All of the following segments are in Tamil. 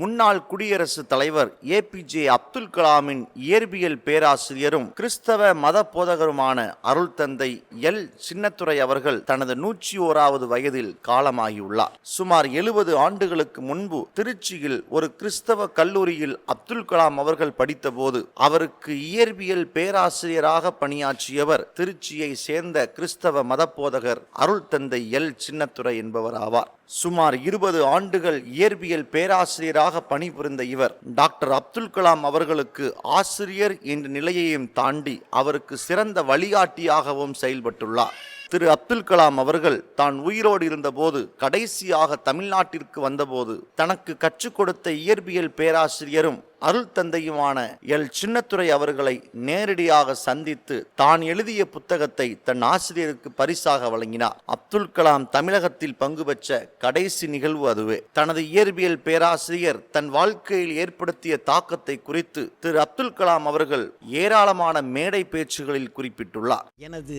முன்னாள் குடியரசுத் தலைவர் ஏபிஜே அப்துல் கலாமின் இயற்பியல் பேராசிரியரும் கிறிஸ்தவ மத போதகருமான அருள் தந்தை எல். சின்னத்துறை அவர்கள் தனது நூற்றி ஓராவது வயதில் காலமாகியுள்ளார். சுமார் எழுபது ஆண்டுகளுக்கு முன்பு திருச்சியில் ஒரு கிறிஸ்தவ கல்லூரியில் அப்துல் கலாம் அவர்கள் படித்தபோது அவருக்கு இயற்பியல் பேராசிரியராக பணியாற்றியவர் திருச்சியை சேர்ந்த கிறிஸ்தவ மத போதகர் அருள் தந்தை எல். சின்னத்துறை என்பவர் ஆவார் சுமார் இருபது ஆண்டுகள் இயற்பியல் பேராசிரியராக பணிபுரிந்த இவர் டாக்டர் அப்துல் கலாம் அவர்களுக்கு ஆசிரியர் என்ற நிலையையும் தாண்டி அவருக்கு சிறந்த வழிகாட்டியாகவும் செயல்பட்டுள்ளார். திரு அப்துல் கலாம் அவர்கள் தான் உயிரோடு இருந்தபோது கடைசியாக தமிழ்நாட்டிற்கு வந்தபோது தனக்கு கற்றுக் கொடுத்த இயற்பியல் பேராசிரியரும் அருள் தந்தையுமான எல். சின்னத்துறை அவர்களை நேரடியாக சந்தித்து தான் எழுதிய புத்தகத்தை தன் ஆசிரியருக்கு பரிசாக வழங்கினார். அப்துல் கலாம் தமிழகத்தில் பங்கு பெற்ற கடைசி நிகழ்வு அதுவே. தனது இயற்பியல் பேராசிரியர் தன் வாழ்க்கையில் ஏற்படுத்திய தாக்கத்தை குறித்து திரு அப்துல் கலாம் அவர்கள் ஏராளமான மேடை பேச்சுகளில் குறிப்பிட்டுள்ளார். எனது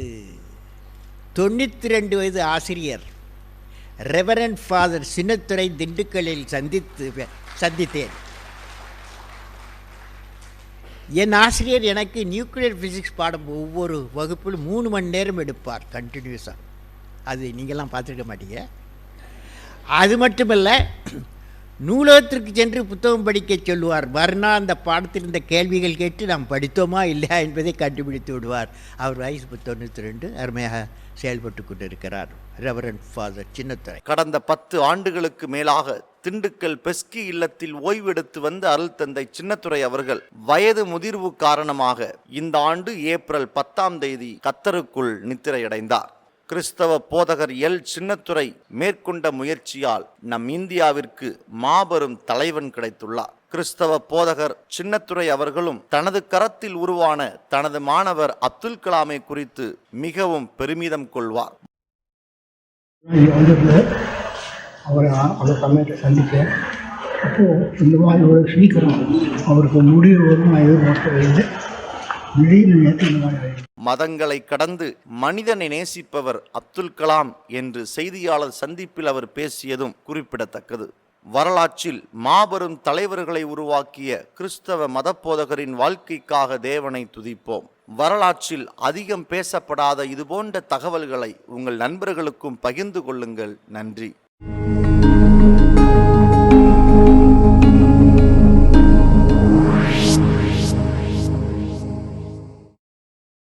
தொண்ணூற்றி ரெண்டு வயது ஆசிரியர் ரெவரன் ஃபாதர் சின்னத்துறை திண்டுக்கல்லில் சந்தித்து சந்தித்தேன். என் ஆசிரியர் எனக்கு நியூக்ளியர் ஃபிசிக்ஸ் பாடம் ஒவ்வொரு வகுப்பிலும் மூணு மணி நேரம் எடுப்பார் கண்டினியூஸாக அது நீங்கள்லாம் பார்த்துருக்க மாட்டீங்க. அது மட்டுமல்ல நூலகத்திற்கு சென்று புத்தகம் படிக்க சொல்லுவார். வர்ணா அந்த பாடத்தில் இருந்த கேள்விகள் கேட்டு நாம் படித்தோமா இல்லையா என்பதை கண்டுபிடித்து விடுவார். அவர் வயசு தொண்ணூற்றி ரெண்டு அருமையாக செயல்பட்டு கொண்டிருக்கிறார். ரெவரன் ஃபாதர் சின்னத்துறை கடந்த பத்து ஆண்டுகளுக்கு மேலாக திண்டுக்கல் பெஸ்கி இல்லத்தில் ஓய்வெடுத்து வந்த அருள் தந்தை சின்னத்துறை அவர்கள் வயது முதிர்வு காரணமாக இந்த ஆண்டு ஏப்ரல் பத்தாம் தேதி கத்தருக்குள் நித்திரையடைந்தார். கிறிஸ்தவ போதகர் எல். சின்னத்துறை மேற்கொண்ட முயற்சியால் நம் இந்தியாவிற்கு மாபெரும் தலைவன் கிடைத்துள்ளார். கிறிஸ்தவ போதகர் சின்னத்துறை அவர்களும் தனது கரத்தில் உருவான தனது மாணவர் அப்துல் கலாமை குறித்து மிகவும் பெருமிதம் கொள்வார். இங்கே அவரை அந்த அப்போது இந்த மாதிரி ஒரு சீக்கிரம் அவருக்கு முடிவு வரும் நான் எதிர்பார்க்கவில்லை. மதங்களை கடந்து மனிதனை நேசிப்பவர் அப்துல் கலாம் என்று செய்தியாளர் சந்திப்பில் அவர் பேசியதும் குறிப்பிடத்தக்கது. வரலாற்றில் மாபெரும் தலைவர்களை உருவாக்கிய கிறிஸ்தவ மதப்போதகரின் வாழ்க்கைக்காக தேவனை துதிப்போம். வரலாற்றில் அதிகம் பேசப்படாத இதுபோன்ற தகவல்களை உங்கள் நண்பர்களுக்கும் பகிர்ந்து கொள்ளுங்கள். நன்றி.